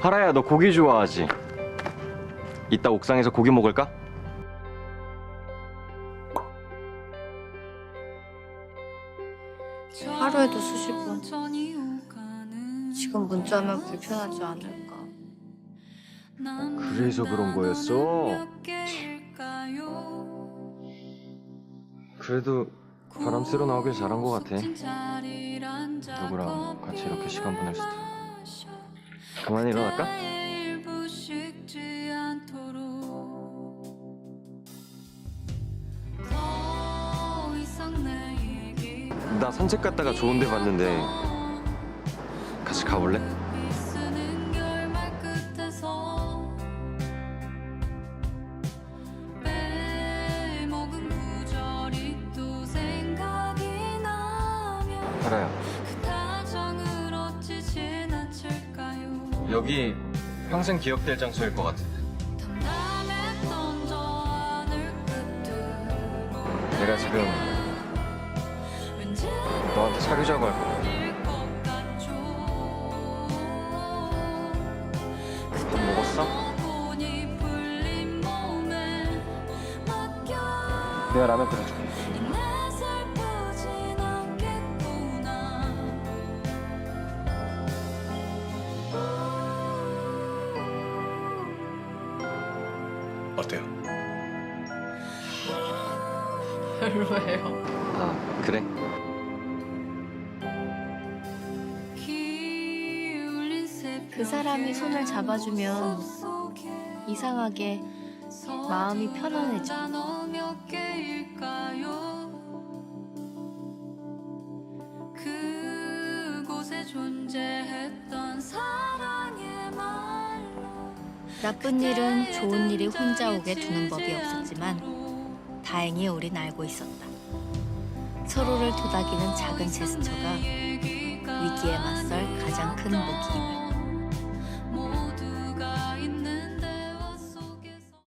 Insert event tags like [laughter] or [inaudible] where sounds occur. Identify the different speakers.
Speaker 1: 하라야 너 고기 좋아하지? 이따 옥상에서 고기 먹을까?
Speaker 2: 하루에도 수십 번. 지금 문자하면 불편하지 않을까.
Speaker 1: 그래서 그런 거였어? 그래도 바람 쐬러 나오길 잘한 것 같아 누구랑 같이 이렇게 시간 보낼 수도 그만 일어날까? 나 산책 갔다가 좋은 데 봤는데 같이 가볼래? 여기 평생 기억될 장소일 것 같은데. 내가 지금 너한테 사귀자고 할 거야. 밥 먹었어? 내가 라면 끓여줄게
Speaker 3: 어때요? [laughs]
Speaker 2: 별로예요.
Speaker 1: 그래
Speaker 2: 그 사람이 손을 잡아주면 이상하게 마음이 편안해져. 나쁜 일은 좋은 일이 혼자 오게 두는 법이 없었지만 다행히 우린 알고 있었다. 서로를 도닥이는 작은 제스처가 위기에 맞설 가장 큰 무기임을.